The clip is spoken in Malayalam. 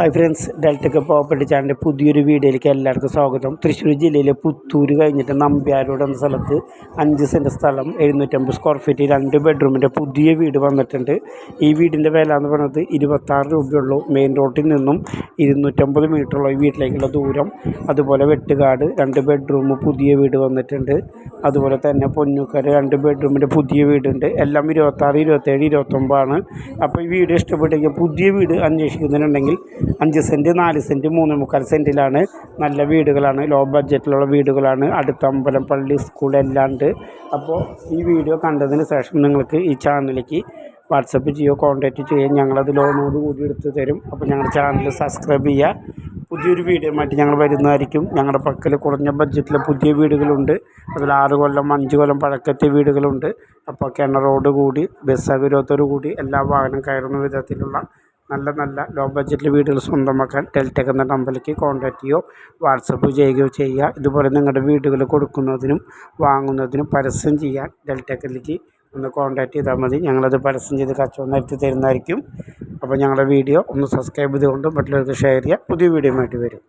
ഹായ് ഫ്രണ്ട്സ് ഡെൽറ്റക്ക് പ്രോപ്പർട്ടി ചാനലിന്റെ പുതിയൊരു വീഡിയോയിലേക്ക് എല്ലാവർക്കും സ്വാഗതം. തൃശ്ശൂർ ജില്ലയിലെ പുത്തൂർ കഴിഞ്ഞിട്ട് നമ്പ്യാരോട് എന്ന സ്ഥലത്ത് അഞ്ച് സെന്റ് സ്ഥലം എഴുന്നൂറ്റമ്പത് സ്ക്വയർ ഫീറ്റ് രണ്ട് ബെഡ്റൂമിന്റെ പുതിയ വീട് വന്നിട്ടുണ്ട്. ഈ വീടിന്റെ വില എന്ന് പറയുന്നത് ഇരുപത്താറ് രൂപയുള്ളൂ. മെയിൻ റോഡിൽ നിന്നും ഇരുന്നൂറ്റമ്പത് മീറ്ററുള്ള ഈ വീട്ടിലേക്കുള്ള ദൂരം. അതുപോലെ വെട്ടുകാട് രണ്ട് ബെഡ്റൂം പുതിയ വീട് വന്നിട്ടുണ്ട്. അതുപോലെ തന്നെ പൊന്നുക്കര രണ്ട് ബെഡ്റൂമിന്റെ പുതിയ വീടുണ്ട്. എല്ലാം ഇരുപത്താറ് ഇരുപത്തേഴ് ഇരുപത്തൊമ്പതാണ്. അപ്പോൾ ഈ വീട് ഇഷ്ടപ്പെട്ടെങ്കിൽ പുതിയ വീട് അന്വേഷിക്കുന്നുണ്ടെങ്കിൽ അഞ്ച് സെന്റ് നാല് സെന്റ് മൂന്ന് മുക്കാൽ സെന്റിലാണ് നല്ല വീടുകളാണ്. ലോ ബഡ്ജറ്റിലുള്ള വീടുകളാണ്. അടുത്ത അമ്പലം പള്ളി സ്കൂൾ എല്ലാം ഉണ്ട്. അപ്പോൾ ഈ വീഡിയോ കണ്ടതിന് ശേഷം നിങ്ങൾക്ക് ഈ ചാനലിലേക്ക് വാട്സപ്പ് ചെയ്യുകയോ കോൺടാക്റ്റ് ചെയ്യുകയോ ഞങ്ങളത് ലോണോട് കൂടി എടുത്ത് തരും. അപ്പോൾ ഞങ്ങളുടെ ചാനൽ സബ്സ്ക്രൈബ് ചെയ്യുക. പുതിയൊരു മാറ്റി ഞങ്ങൾ വരുന്നതായിരിക്കും. ഞങ്ങളുടെ പക്കൽ കുറഞ്ഞ ബഡ്ജറ്റിൽ പുതിയ വീടുകളുണ്ട്. അതിൽ ആറ് കൊല്ലം അഞ്ച് കൊല്ലം പഴക്കത്തെ വീടുകളുണ്ട്. അപ്പോൾ കിണറോട് കൂടി ബസ് സൗകര്യത്തോടു കൂടി എല്ലാ വാഹനം കയറുന്ന വിധത്തിലുള്ള നല്ല നല്ല ലോ ബഡ്ജറ്റിൽ വീടുകൾ സ്വന്തമാക്കാൻ ടെൽടെക് എന്ന നമ്പറിലേക്ക് കോൺടാക്റ്റ് ചെയ്യുകയോ വാട്സപ്പ് ചെയ്യുകയോ ചെയ്യുക. ഇതുപോലെ നിങ്ങളുടെ വീടുകൾ കൊടുക്കുന്നതിനും വാങ്ങുന്നതിനും പരസ്യം ചെയ്യാൻ ടെൽടെക്കിലേക്ക് ഒന്ന് കോൺടാക്റ്റ് ചെയ്താൽ മതി. ഞങ്ങളത് പരസ്യം ചെയ്ത് കച്ചവടം നടത്തി തരുന്നതായിരിക്കും. അപ്പോൾ ഞങ്ങളുടെ വീഡിയോ ഒന്ന് സബ്സ്ക്രൈബ് ചെയ്തുകൊണ്ട് മറ്റുള്ളവർക്ക് ഷെയർ ചെയ്യുക പുതിയ വീഡിയോ ആയിട്ട് വരും.